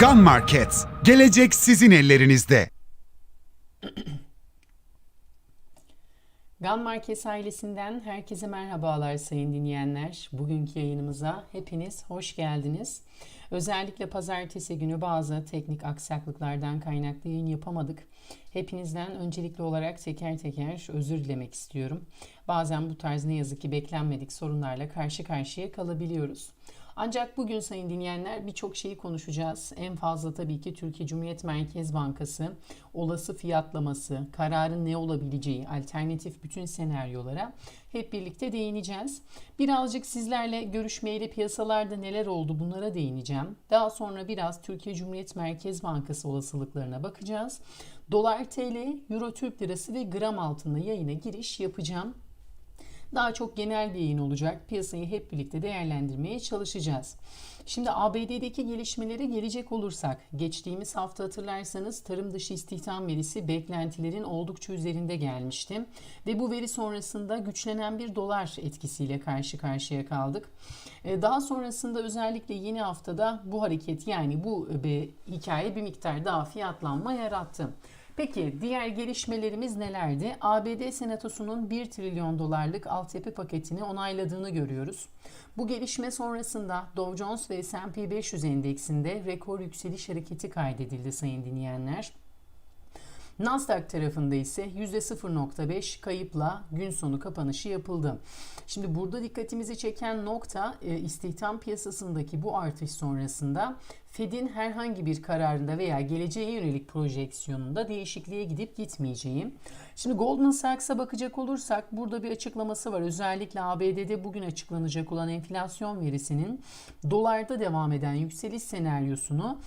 Gun Market. Gelecek sizin ellerinizde. Gun Market ailesinden herkese merhabalar sayın dinleyenler. Bugünkü yayınımıza hepiniz hoş geldiniz. Özellikle pazartesi günü bazı teknik aksaklıklardan kaynaklı yayın yapamadık. Hepinizden öncelikli olarak teker teker özür dilemek istiyorum. Bazen bu tarz ne yazık ki beklenmedik sorunlarla karşı karşıya kalabiliyoruz. Ancak bugün sayın dinleyenler birçok şeyi konuşacağız. En fazla tabii ki Türkiye Cumhuriyet Merkez Bankası olası fiyatlaması, kararın ne olabileceği, alternatif bütün senaryolara hep birlikte değineceğiz. Birazcık sizlerle görüşmeyeli piyasalarda neler oldu bunlara değineceğim. Daha sonra biraz Türkiye Cumhuriyet Merkez Bankası olasılıklarına bakacağız. Dolar TL, Euro Türk Lirası ve gram altında yayına giriş yapacağım. Daha çok genel bir yayın olacak. Piyasayı hep birlikte değerlendirmeye çalışacağız. Şimdi ABD'deki gelişmelere gelecek olursak, geçtiğimiz hafta hatırlarsanız tarım dışı istihdam verisi beklentilerin oldukça üzerinde gelmişti. Ve bu veri sonrasında güçlenen bir dolar etkisiyle karşı karşıya kaldık. Ee, daha sonrasında özellikle yeni haftada bu hareket yani bu e, hikaye bir miktar daha fiyatlanma yarattı. Peki diğer gelişmelerimiz nelerdi? ABD Senatosu'nun 1 trilyon dolarlık altyapı paketini onayladığını görüyoruz. Bu gelişme sonrasında Dow Jones ve S&P 500 endeksinde rekor yükseliş hareketi kaydedildi sayın dinleyenler. Nasdaq tarafında ise %0.5 kayıpla gün sonu kapanışı yapıldı. Şimdi burada dikkatimizi çeken nokta e, istihdam piyasasındaki bu artış sonrasında Fed'in herhangi bir kararında veya geleceğe yönelik projeksiyonunda değişikliğe gidip gitmeyeceği. Şimdi Goldman Sachs'a bakacak olursak burada bir açıklaması var. Özellikle ABD'de bugün açıklanacak olan enflasyon verisinin dolarda devam eden yükseliş senaryosunu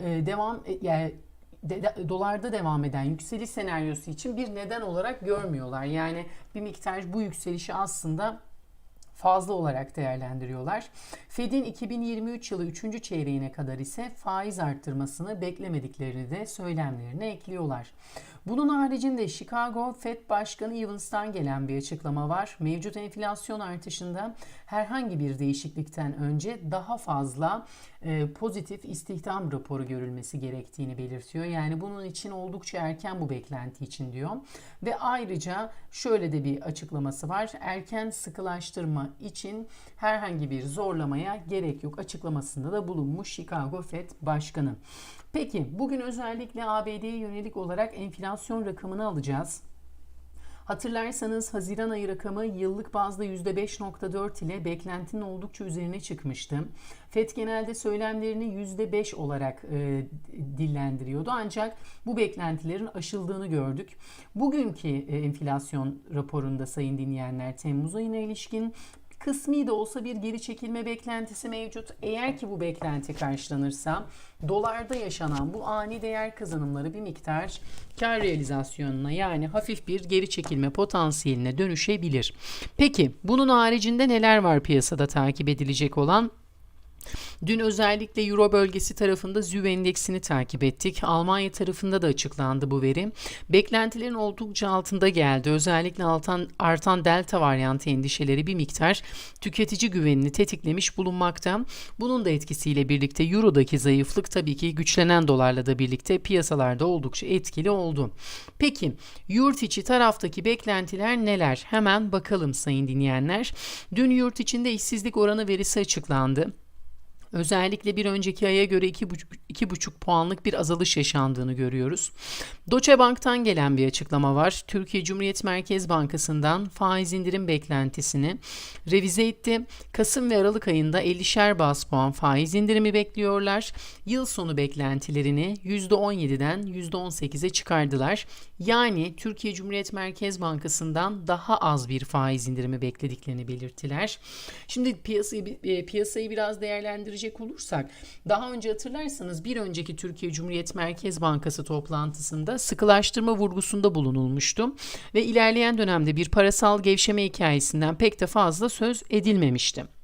e, devam e, yani de, de, dolarda devam eden yükseliş senaryosu için bir neden olarak görmüyorlar. Yani bir miktar bu yükselişi aslında fazla olarak değerlendiriyorlar. Fed'in 2023 yılı 3. çeyreğine kadar ise faiz arttırmasını beklemediklerini de söylemlerine ekliyorlar. Bunun haricinde Chicago Fed Başkanı Evans'tan gelen bir açıklama var. Mevcut enflasyon artışında herhangi bir değişiklikten önce daha fazla e, pozitif istihdam raporu görülmesi gerektiğini belirtiyor. Yani bunun için oldukça erken bu beklenti için diyor. Ve ayrıca şöyle de bir açıklaması var. Erken sıkılaştırma için herhangi bir zorlamaya gerek yok açıklamasında da bulunmuş Chicago Fed Başkanı. Peki bugün özellikle ABD'ye yönelik olarak enflasyon rakamını alacağız. Hatırlarsanız Haziran ayı rakamı yıllık bazda %5.4 ile beklentinin oldukça üzerine çıkmıştı. FED genelde söylemlerini %5 olarak e, dillendiriyordu ancak bu beklentilerin aşıldığını gördük. Bugünkü e, enflasyon raporunda sayın dinleyenler Temmuz ayına ilişkin kısmi de olsa bir geri çekilme beklentisi mevcut. Eğer ki bu beklenti karşılanırsa dolarda yaşanan bu ani değer kazanımları bir miktar kar realizasyonuna yani hafif bir geri çekilme potansiyeline dönüşebilir. Peki bunun haricinde neler var piyasada takip edilecek olan? Dün özellikle Euro bölgesi tarafında ZÜV endeksini takip ettik. Almanya tarafında da açıklandı bu veri. Beklentilerin oldukça altında geldi. Özellikle artan, artan delta varyantı endişeleri bir miktar tüketici güvenini tetiklemiş bulunmakta. Bunun da etkisiyle birlikte Euro'daki zayıflık tabii ki güçlenen dolarla da birlikte piyasalarda oldukça etkili oldu. Peki yurt içi taraftaki beklentiler neler? Hemen bakalım sayın dinleyenler. Dün yurt içinde işsizlik oranı verisi açıklandı. Özellikle bir önceki aya göre 2,5 puanlık bir azalış yaşandığını görüyoruz. Deutsche Bank'tan gelen bir açıklama var. Türkiye Cumhuriyet Merkez Bankası'ndan faiz indirim beklentisini revize etti. Kasım ve Aralık ayında 50'şer bas puan faiz indirimi bekliyorlar. Yıl sonu beklentilerini %17'den %18'e çıkardılar. Yani Türkiye Cumhuriyet Merkez Bankası'ndan daha az bir faiz indirimi beklediklerini belirttiler. Şimdi piyasayı, e, piyasayı biraz değerlendirecek olursak daha önce hatırlarsanız bir önceki Türkiye Cumhuriyet Merkez Bankası toplantısında sıkılaştırma vurgusunda bulunulmuştu ve ilerleyen dönemde bir parasal gevşeme hikayesinden pek de fazla söz edilmemişti.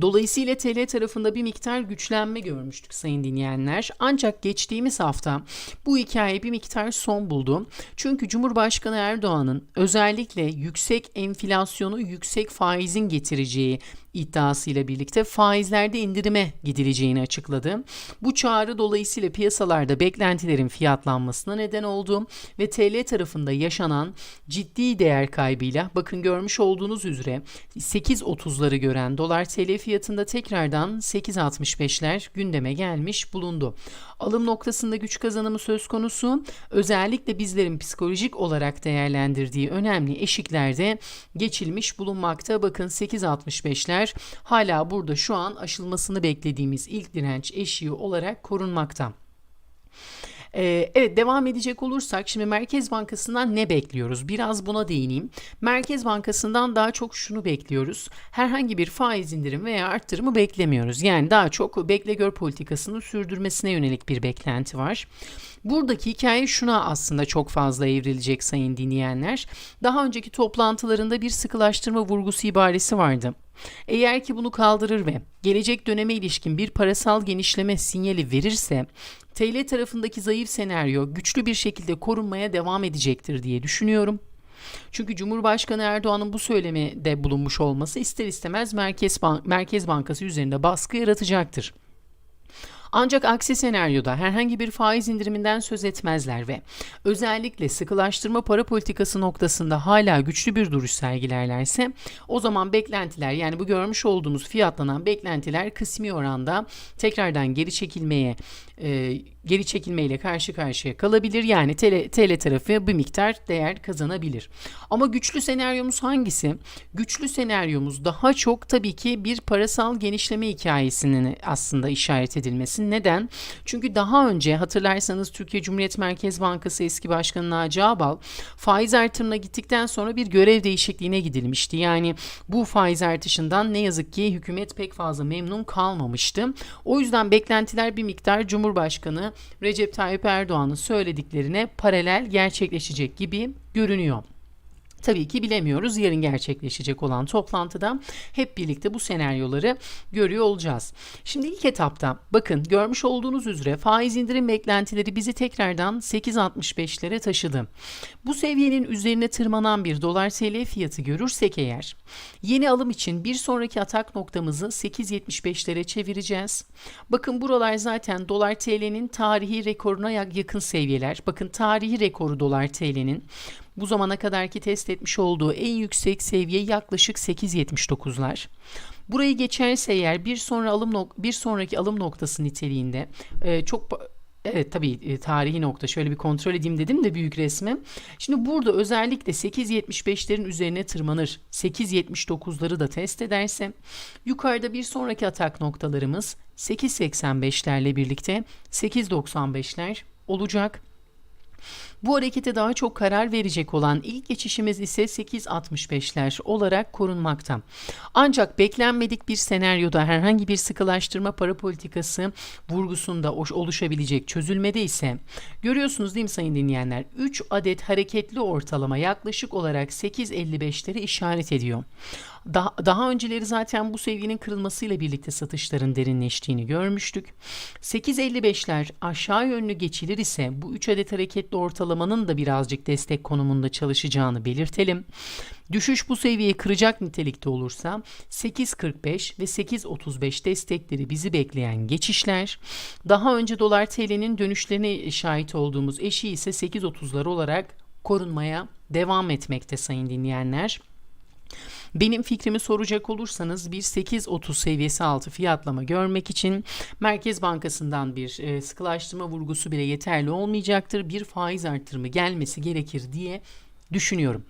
Dolayısıyla TL tarafında bir miktar güçlenme görmüştük sayın dinleyenler. Ancak geçtiğimiz hafta bu hikaye bir miktar son buldu. Çünkü Cumhurbaşkanı Erdoğan'ın özellikle yüksek enflasyonu yüksek faizin getireceği iddiasıyla birlikte faizlerde indirime gidileceğini açıkladı. Bu çağrı dolayısıyla piyasalarda beklentilerin fiyatlanmasına neden oldu ve TL tarafında yaşanan ciddi değer kaybıyla bakın görmüş olduğunuz üzere 8.30'ları gören dolar TL fiyatında tekrardan 8.65'ler gündeme gelmiş bulundu. Alım noktasında güç kazanımı söz konusu. Özellikle bizlerin psikolojik olarak değerlendirdiği önemli eşiklerde geçilmiş bulunmakta. Bakın 8.65'ler hala burada şu an aşılmasını beklediğimiz ilk direnç eşiği olarak korunmakta. Ee, evet devam edecek olursak şimdi Merkez Bankası'ndan ne bekliyoruz? Biraz buna değineyim. Merkez Bankası'ndan daha çok şunu bekliyoruz. Herhangi bir faiz indirim veya arttırımı beklemiyoruz. Yani daha çok bekle gör politikasını sürdürmesine yönelik bir beklenti var. Buradaki hikaye şuna aslında çok fazla evrilecek sayın dinleyenler. Daha önceki toplantılarında bir sıkılaştırma vurgusu ibaresi vardı. Eğer ki bunu kaldırır ve gelecek döneme ilişkin bir parasal genişleme sinyali verirse TL tarafındaki zayıf senaryo güçlü bir şekilde korunmaya devam edecektir diye düşünüyorum. Çünkü Cumhurbaşkanı Erdoğan'ın bu söylemede bulunmuş olması ister istemez Merkez, Bank Merkez Bankası üzerinde baskı yaratacaktır. Ancak aksi senaryoda herhangi bir faiz indiriminden söz etmezler ve özellikle sıkılaştırma para politikası noktasında hala güçlü bir duruş sergilerlerse o zaman beklentiler yani bu görmüş olduğumuz fiyatlanan beklentiler kısmi oranda tekrardan geri çekilmeye e, geri çekilmeyle karşı karşıya kalabilir. Yani TL, TL tarafı bir miktar değer kazanabilir. Ama güçlü senaryomuz hangisi? Güçlü senaryomuz daha çok tabii ki bir parasal genişleme hikayesinin aslında işaret edilmesi. Neden? Çünkü daha önce hatırlarsanız Türkiye Cumhuriyet Merkez Bankası eski başkanı Naci Ağbal faiz artırımına gittikten sonra bir görev değişikliğine gidilmişti. Yani bu faiz artışından ne yazık ki hükümet pek fazla memnun kalmamıştı. O yüzden beklentiler bir miktar Cumhurbaşkanı Recep Tayyip Erdoğan'ın söylediklerine paralel gerçekleşecek gibi görünüyor. Tabii ki bilemiyoruz. Yarın gerçekleşecek olan toplantıda hep birlikte bu senaryoları görüyor olacağız. Şimdi ilk etapta bakın görmüş olduğunuz üzere faiz indirim beklentileri bizi tekrardan 8.65'lere taşıdı. Bu seviyenin üzerine tırmanan bir dolar TL fiyatı görürsek eğer yeni alım için bir sonraki atak noktamızı 8.75'lere çevireceğiz. Bakın buralar zaten dolar TL'nin tarihi rekoruna yakın seviyeler. Bakın tarihi rekoru dolar TL'nin bu zamana kadarki test etmiş olduğu en yüksek seviye yaklaşık 8.79'lar. Burayı geçerse eğer bir sonra alım bir sonraki alım noktası niteliğinde e, çok Evet tabii e, tarihi nokta şöyle bir kontrol edeyim dedim de büyük resmi. Şimdi burada özellikle 8.75'lerin üzerine tırmanır. 8.79'ları da test ederse yukarıda bir sonraki atak noktalarımız 8.85'lerle birlikte 8.95'ler olacak. Bu harekete daha çok karar verecek olan ilk geçişimiz ise 8.65'ler olarak korunmakta. Ancak beklenmedik bir senaryoda herhangi bir sıkılaştırma para politikası vurgusunda oluşabilecek çözülmede ise görüyorsunuz değil mi sayın dinleyenler 3 adet hareketli ortalama yaklaşık olarak 8.55'leri işaret ediyor. Daha, daha önceleri zaten bu seviyenin kırılmasıyla birlikte satışların derinleştiğini görmüştük. 8.55'ler aşağı yönlü geçilir ise bu 3 adet hareketli ortalamanın da birazcık destek konumunda çalışacağını belirtelim. Düşüş bu seviyeyi kıracak nitelikte olursa 8.45 ve 8.35 destekleri bizi bekleyen geçişler. Daha önce dolar TL'nin dönüşlerine şahit olduğumuz eşi ise 8.30'lar olarak korunmaya devam etmekte sayın dinleyenler. Benim fikrimi soracak olursanız bir 8.30 seviyesi altı fiyatlama görmek için Merkez Bankası'ndan bir e, sıkılaştırma vurgusu bile yeterli olmayacaktır. Bir faiz artırımı gelmesi gerekir diye düşünüyorum.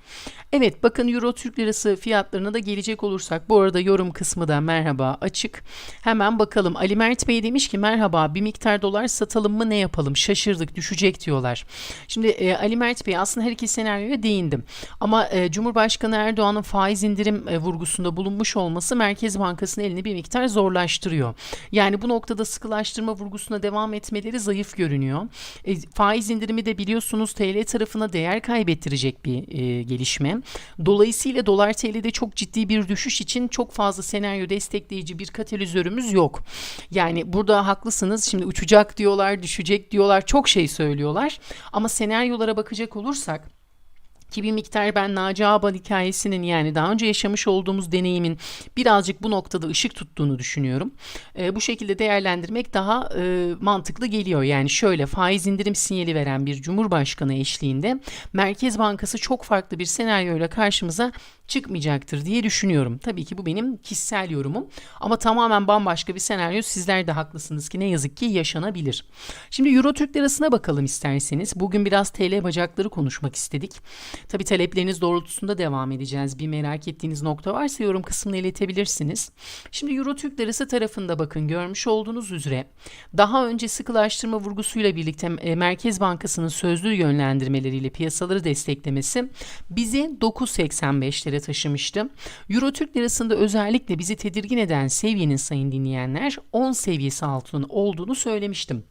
Evet bakın Euro Türk Lirası fiyatlarına da gelecek olursak bu arada yorum kısmı da merhaba açık. Hemen bakalım Ali Mert Bey demiş ki merhaba bir miktar dolar satalım mı ne yapalım şaşırdık düşecek diyorlar. Şimdi e, Ali Mert Bey aslında her iki senaryoya değindim. Ama e, Cumhurbaşkanı Erdoğan'ın faiz indirim e, vurgusunda bulunmuş olması Merkez Bankası'nın elini bir miktar zorlaştırıyor. Yani bu noktada sıkılaştırma vurgusuna devam etmeleri zayıf görünüyor. E, faiz indirimi de biliyorsunuz TL tarafına değer kaybettirecek bir bir e, gelişme. Dolayısıyla dolar TL'de çok ciddi bir düşüş için çok fazla senaryo destekleyici bir katalizörümüz yok. Yani burada haklısınız. Şimdi uçacak diyorlar, düşecek diyorlar, çok şey söylüyorlar. Ama senaryolara bakacak olursak Ki bir miktar ben Naci Ağbal hikayesinin yani daha önce yaşamış olduğumuz deneyimin birazcık bu noktada ışık tuttuğunu düşünüyorum. E, bu şekilde değerlendirmek daha e, mantıklı geliyor. Yani şöyle faiz indirim sinyali veren bir cumhurbaşkanı eşliğinde Merkez Bankası çok farklı bir senaryoyla karşımıza çıkmayacaktır diye düşünüyorum. Tabii ki bu benim kişisel yorumum ama tamamen bambaşka bir senaryo sizler de haklısınız ki ne yazık ki yaşanabilir. Şimdi Euro Türk Lirası'na bakalım isterseniz. Bugün biraz TL bacakları konuşmak istedik. Tabii talepleriniz doğrultusunda devam edeceğiz. Bir merak ettiğiniz nokta varsa yorum kısmına iletebilirsiniz. Şimdi Euro Türk Lirası tarafında bakın görmüş olduğunuz üzere daha önce sıkılaştırma vurgusuyla birlikte e, Merkez Bankası'nın sözlü yönlendirmeleriyle piyasaları desteklemesi bizi 9.85'lere taşımıştı. Euro Türk Lirası'nda özellikle bizi tedirgin eden seviyenin sayın dinleyenler 10 seviyesi altının olduğunu söylemiştim.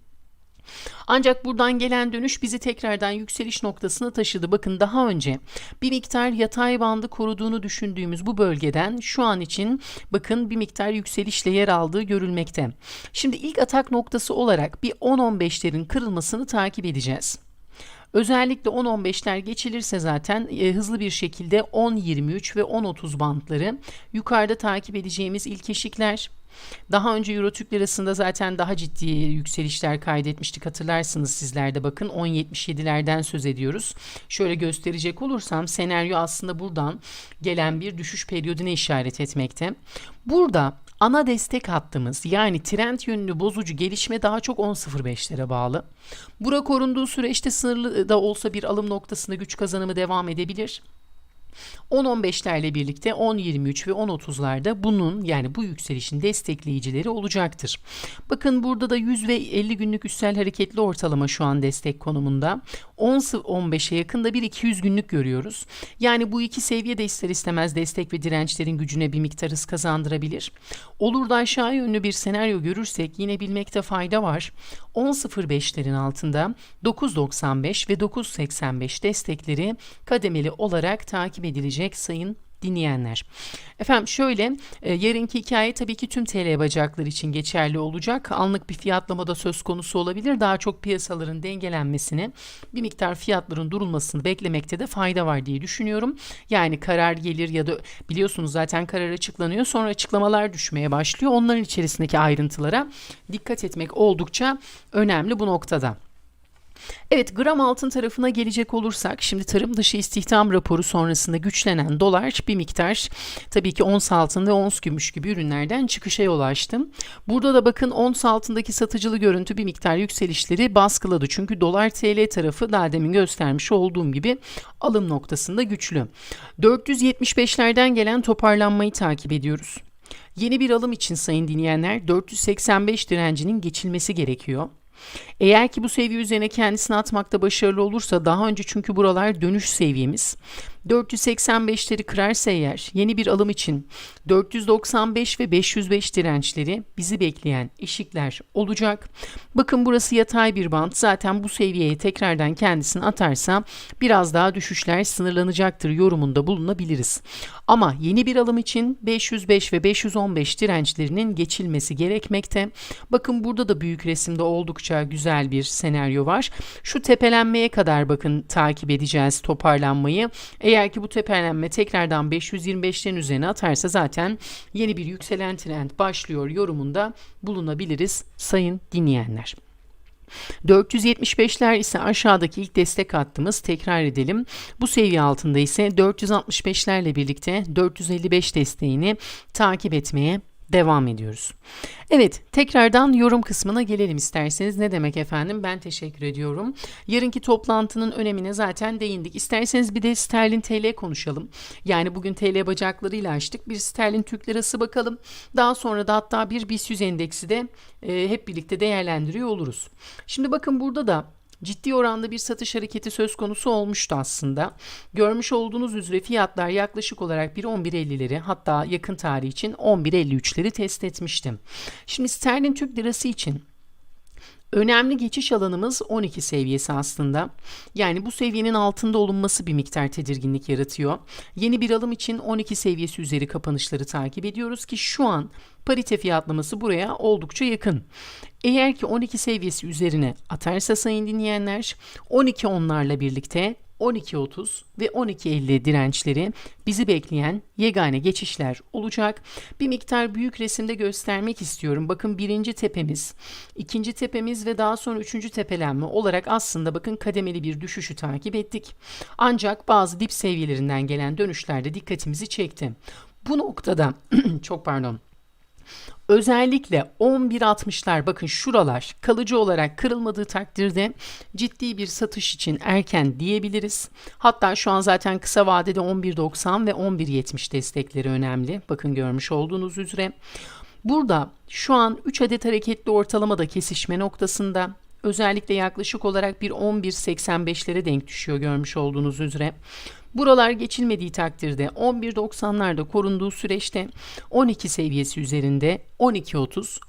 Ancak buradan gelen dönüş bizi tekrardan yükseliş noktasına taşıdı. Bakın daha önce bir miktar yatay bandı koruduğunu düşündüğümüz bu bölgeden şu an için bakın bir miktar yükselişle yer aldığı görülmekte. Şimdi ilk atak noktası olarak bir 10-15'lerin kırılmasını takip edeceğiz. Özellikle 10-15'ler geçilirse zaten e, hızlı bir şekilde 10-23 ve 10-30 bantları yukarıda takip edeceğimiz ilk eşikler. Daha önce Euro Türk Lirası'nda zaten daha ciddi yükselişler kaydetmiştik hatırlarsınız sizler de bakın 10.77'lerden söz ediyoruz. Şöyle gösterecek olursam senaryo aslında buradan gelen bir düşüş periyoduna işaret etmekte. Burada ana destek hattımız yani trend yönlü bozucu gelişme daha çok 10.05'lere bağlı. Bura korunduğu süreçte sınırlı da olsa bir alım noktasında güç kazanımı devam edebilir. 10-15'lerle birlikte 10-23 ve 10-30'larda bunun yani bu yükselişin destekleyicileri olacaktır. Bakın burada da 100 ve 50 günlük üstel hareketli ortalama şu an destek konumunda. 10-15'e yakında bir 200 günlük görüyoruz. Yani bu iki seviye de ister istemez destek ve dirençlerin gücüne bir miktar hız kazandırabilir. Olur da aşağı yönlü bir senaryo görürsek yine bilmekte fayda var. 10.05'lerin altında 9.95 ve 9.85 destekleri kademeli olarak takip edilecek sayın dinleyenler. Efendim şöyle e, yarınki hikaye tabii ki tüm TL bacakları için geçerli olacak. Anlık bir fiyatlama da söz konusu olabilir. Daha çok piyasaların dengelenmesini bir miktar fiyatların durulmasını beklemekte de fayda var diye düşünüyorum. Yani karar gelir ya da biliyorsunuz zaten karar açıklanıyor sonra açıklamalar düşmeye başlıyor. Onların içerisindeki ayrıntılara dikkat etmek oldukça önemli bu noktada. Evet gram altın tarafına gelecek olursak şimdi tarım dışı istihdam raporu sonrasında güçlenen dolar bir miktar tabii ki ons altın ve ons gümüş gibi ürünlerden çıkışa yol açtı. Burada da bakın ons altındaki satıcılı görüntü bir miktar yükselişleri baskıladı. Çünkü dolar TL tarafı daha demin göstermiş olduğum gibi alım noktasında güçlü. 475'lerden gelen toparlanmayı takip ediyoruz. Yeni bir alım için sayın dinleyenler 485 direncinin geçilmesi gerekiyor. Eğer ki bu seviye üzerine kendisini atmakta başarılı olursa daha önce çünkü buralar dönüş seviyemiz. 485'leri kırarsa eğer yeni bir alım için 495 ve 505 dirençleri bizi bekleyen eşikler olacak. Bakın burası yatay bir bant. Zaten bu seviyeye tekrardan kendisini atarsa biraz daha düşüşler sınırlanacaktır yorumunda bulunabiliriz. Ama yeni bir alım için 505 ve 515 dirençlerinin geçilmesi gerekmekte. Bakın burada da büyük resimde oldukça güzel bir senaryo var. Şu tepelenmeye kadar bakın takip edeceğiz toparlanmayı. Eğer ki bu tepelenme tekrardan 525'lerin üzerine atarsa zaten yeni bir yükselen trend başlıyor yorumunda bulunabiliriz sayın dinleyenler. 475'ler ise aşağıdaki ilk destek hattımız tekrar edelim. Bu seviye altında ise 465'lerle birlikte 455 desteğini takip etmeye devam ediyoruz. Evet, tekrardan yorum kısmına gelelim isterseniz. Ne demek efendim? Ben teşekkür ediyorum. Yarınki toplantının önemine zaten değindik. İsterseniz bir de sterlin TL konuşalım. Yani bugün TL bacaklarıyla açtık. Bir sterlin Türk lirası bakalım. Daha sonra da hatta bir BIST 100 endeksi de e, hep birlikte değerlendiriyor oluruz. Şimdi bakın burada da ciddi oranda bir satış hareketi söz konusu olmuştu aslında. Görmüş olduğunuz üzere fiyatlar yaklaşık olarak 1.11.50'leri hatta yakın tarih için 11.53'leri test etmiştim. Şimdi sterlin Türk lirası için Önemli geçiş alanımız 12 seviyesi aslında. Yani bu seviyenin altında olunması bir miktar tedirginlik yaratıyor. Yeni bir alım için 12 seviyesi üzeri kapanışları takip ediyoruz ki şu an parite fiyatlaması buraya oldukça yakın. Eğer ki 12 seviyesi üzerine atarsa sayın dinleyenler 12 onlarla birlikte 12.30 ve 12.50 dirençleri bizi bekleyen yegane geçişler olacak. Bir miktar büyük resimde göstermek istiyorum. Bakın birinci tepemiz, ikinci tepemiz ve daha sonra üçüncü tepelenme olarak aslında bakın kademeli bir düşüşü takip ettik. Ancak bazı dip seviyelerinden gelen dönüşlerde dikkatimizi çekti. Bu noktada çok pardon Özellikle 11.60'lar bakın şuralar kalıcı olarak kırılmadığı takdirde ciddi bir satış için erken diyebiliriz. Hatta şu an zaten kısa vadede 11.90 ve 11.70 destekleri önemli. Bakın görmüş olduğunuz üzere. Burada şu an 3 adet hareketli ortalamada kesişme noktasında özellikle yaklaşık olarak bir 11.85'lere denk düşüyor görmüş olduğunuz üzere. Buralar geçilmediği takdirde 11.90'larda korunduğu süreçte 12 seviyesi üzerinde 12.30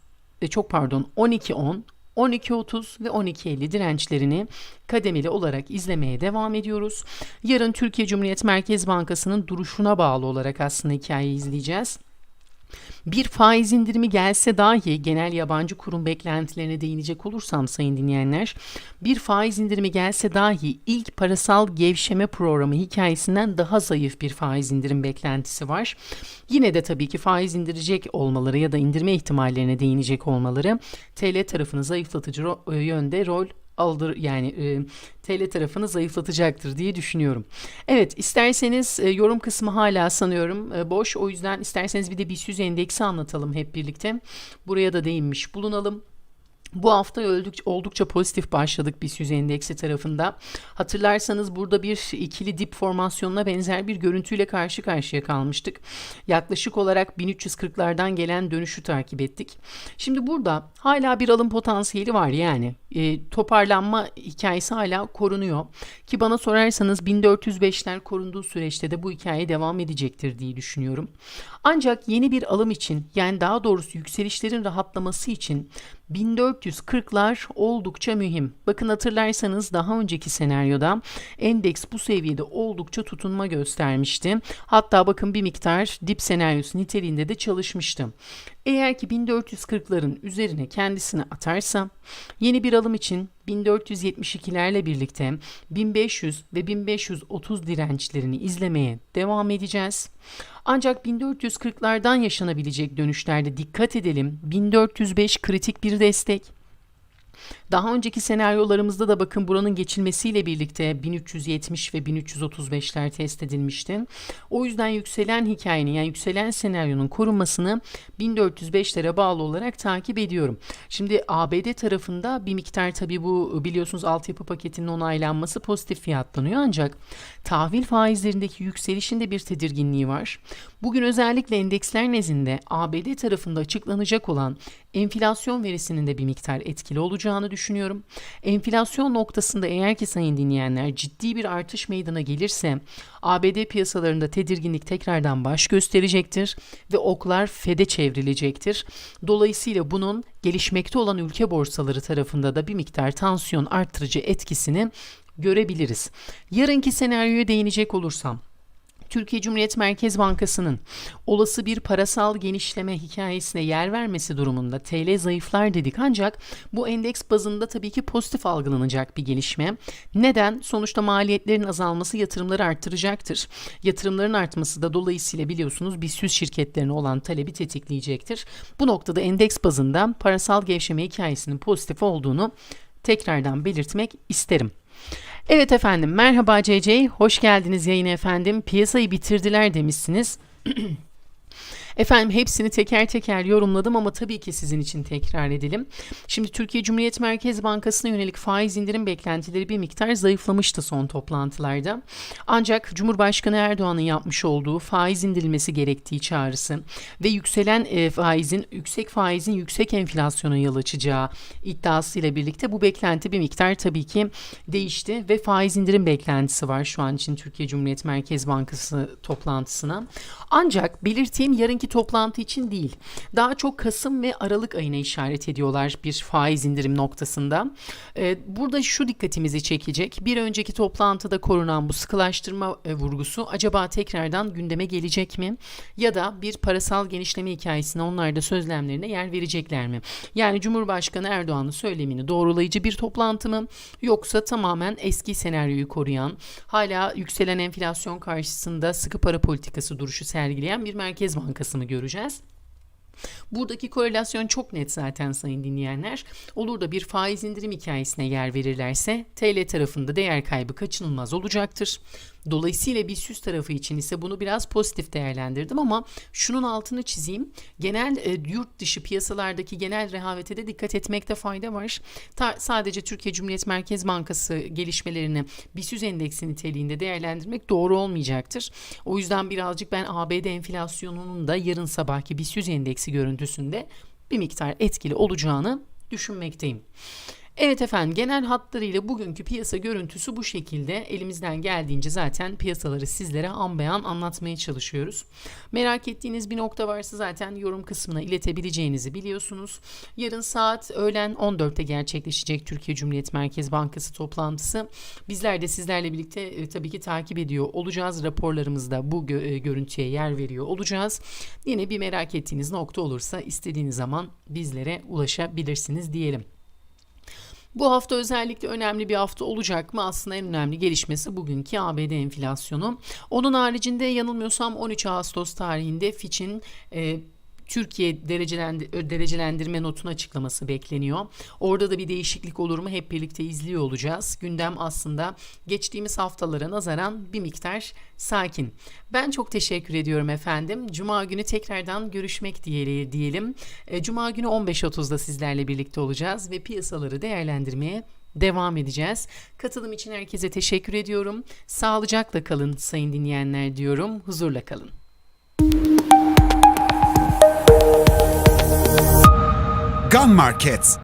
ve çok pardon 12.10 12.30 ve 12.50 dirençlerini kademeli olarak izlemeye devam ediyoruz. Yarın Türkiye Cumhuriyet Merkez Bankası'nın duruşuna bağlı olarak aslında hikayeyi izleyeceğiz. Bir faiz indirimi gelse dahi genel yabancı kurum beklentilerine değinecek olursam sayın dinleyenler, bir faiz indirimi gelse dahi ilk parasal gevşeme programı hikayesinden daha zayıf bir faiz indirim beklentisi var. Yine de tabii ki faiz indirecek olmaları ya da indirme ihtimallerine değinecek olmaları TL tarafını zayıflatıcı ro- yönde rol aldır yani e, TL tarafını zayıflatacaktır diye düşünüyorum. Evet isterseniz e, yorum kısmı hala sanıyorum e, boş. O yüzden isterseniz bir de BIST endeksi anlatalım hep birlikte. Buraya da değinmiş bulunalım. Bu hafta oldukça, oldukça pozitif başladık BIST 100 endeksi tarafında. Hatırlarsanız burada bir ikili dip formasyonuna benzer bir görüntüyle karşı karşıya kalmıştık. Yaklaşık olarak 1340'lardan gelen dönüşü takip ettik. Şimdi burada hala bir alım potansiyeli var yani. E, toparlanma hikayesi hala korunuyor. Ki bana sorarsanız 1405'ler korunduğu süreçte de bu hikaye devam edecektir diye düşünüyorum. Ancak yeni bir alım için yani daha doğrusu yükselişlerin rahatlaması için 1440'lar oldukça mühim. Bakın hatırlarsanız daha önceki senaryoda endeks bu seviyede oldukça tutunma göstermişti. Hatta bakın bir miktar dip senaryosu niteliğinde de çalışmıştı. Eğer ki 1440'ların üzerine kendisini atarsa yeni bir alım için 1472'lerle birlikte 1500 ve 1530 dirençlerini izlemeye devam edeceğiz. Ancak 1440'lardan yaşanabilecek dönüşlerde dikkat edelim. 1405 kritik bir destek. Daha önceki senaryolarımızda da bakın buranın geçilmesiyle birlikte 1370 ve 1335'ler test edilmişti. O yüzden yükselen hikayenin yani yükselen senaryonun korunmasını 1405'lere bağlı olarak takip ediyorum. Şimdi ABD tarafında bir miktar tabii bu biliyorsunuz altyapı paketinin onaylanması pozitif fiyatlanıyor ancak tahvil faizlerindeki yükselişin de bir tedirginliği var. Bugün özellikle endeksler nezdinde ABD tarafında açıklanacak olan enflasyon verisinin de bir miktar etkili olacağını düşünüyorum. Enflasyon noktasında eğer ki sayın dinleyenler ciddi bir artış meydana gelirse ABD piyasalarında tedirginlik tekrardan baş gösterecektir ve oklar FED'e çevrilecektir. Dolayısıyla bunun gelişmekte olan ülke borsaları tarafında da bir miktar tansiyon arttırıcı etkisini görebiliriz. Yarınki senaryoya değinecek olursam Türkiye Cumhuriyet Merkez Bankası'nın olası bir parasal genişleme hikayesine yer vermesi durumunda TL zayıflar dedik ancak bu endeks bazında tabii ki pozitif algılanacak bir gelişme. Neden? Sonuçta maliyetlerin azalması yatırımları arttıracaktır. Yatırımların artması da dolayısıyla biliyorsunuz BIST 100 şirketlerine olan talebi tetikleyecektir. Bu noktada endeks bazında parasal gevşeme hikayesinin pozitif olduğunu tekrardan belirtmek isterim. Evet efendim merhaba CC hoş geldiniz yayına efendim piyasayı bitirdiler demişsiniz. Efendim hepsini teker teker yorumladım ama tabii ki sizin için tekrar edelim. Şimdi Türkiye Cumhuriyet Merkez Bankası'na yönelik faiz indirim beklentileri bir miktar zayıflamıştı son toplantılarda. Ancak Cumhurbaşkanı Erdoğan'ın yapmış olduğu faiz indirilmesi gerektiği çağrısı ve yükselen e, faizin yüksek faizin yüksek enflasyona yol açacağı iddiasıyla birlikte bu beklenti bir miktar tabii ki değişti ve faiz indirim beklentisi var şu an için Türkiye Cumhuriyet Merkez Bankası toplantısına. Ancak belirteyim yarınki toplantı için değil. Daha çok Kasım ve Aralık ayına işaret ediyorlar bir faiz indirim noktasında. Ee, burada şu dikkatimizi çekecek. Bir önceki toplantıda korunan bu sıkılaştırma e, vurgusu acaba tekrardan gündeme gelecek mi? Ya da bir parasal genişleme hikayesine onlar da sözlemlerine yer verecekler mi? Yani Cumhurbaşkanı Erdoğan'ın söylemini doğrulayıcı bir toplantı mı? Yoksa tamamen eski senaryoyu koruyan, hala yükselen enflasyon karşısında sıkı para politikası duruşu sergileyen bir merkez bankası mı göreceğiz? Buradaki korelasyon çok net zaten sayın dinleyenler. Olur da bir faiz indirim hikayesine yer verirlerse TL tarafında değer kaybı kaçınılmaz olacaktır. Dolayısıyla BIST tarafı için ise bunu biraz pozitif değerlendirdim ama şunun altını çizeyim. Genel e, yurt dışı piyasalardaki genel rehavete de dikkat etmekte fayda var. Ta- sadece Türkiye Cumhuriyet Merkez Bankası gelişmelerini BIST endeksi niteliğinde değerlendirmek doğru olmayacaktır. O yüzden birazcık ben ABD enflasyonunun da yarın sabahki BIST endeksi görüntüsünde bir miktar etkili olacağını düşünmekteyim. Evet efendim genel hatlarıyla bugünkü piyasa görüntüsü bu şekilde. Elimizden geldiğince zaten piyasaları sizlere an anlatmaya çalışıyoruz. Merak ettiğiniz bir nokta varsa zaten yorum kısmına iletebileceğinizi biliyorsunuz. Yarın saat öğlen 14'te gerçekleşecek Türkiye Cumhuriyet Merkez Bankası toplantısı. Bizler de sizlerle birlikte e, tabii ki takip ediyor olacağız. Raporlarımızda bu gö- e, görüntüye yer veriyor olacağız. Yine bir merak ettiğiniz nokta olursa istediğiniz zaman bizlere ulaşabilirsiniz diyelim. Bu hafta özellikle önemli bir hafta olacak mı? Aslında en önemli gelişmesi bugünkü ABD enflasyonu. Onun haricinde yanılmıyorsam 13 Ağustos tarihinde Fitch'in e, Türkiye derecelendir- derecelendirme notunu açıklaması bekleniyor. Orada da bir değişiklik olur mu hep birlikte izliyor olacağız. Gündem aslında geçtiğimiz haftalara nazaran bir miktar sakin. Ben çok teşekkür ediyorum efendim. Cuma günü tekrardan görüşmek diye- diyelim. E, Cuma günü 15.30'da sizlerle birlikte olacağız ve piyasaları değerlendirmeye devam edeceğiz. Katılım için herkese teşekkür ediyorum. Sağlıcakla kalın sayın dinleyenler diyorum. Huzurla kalın. Gun Market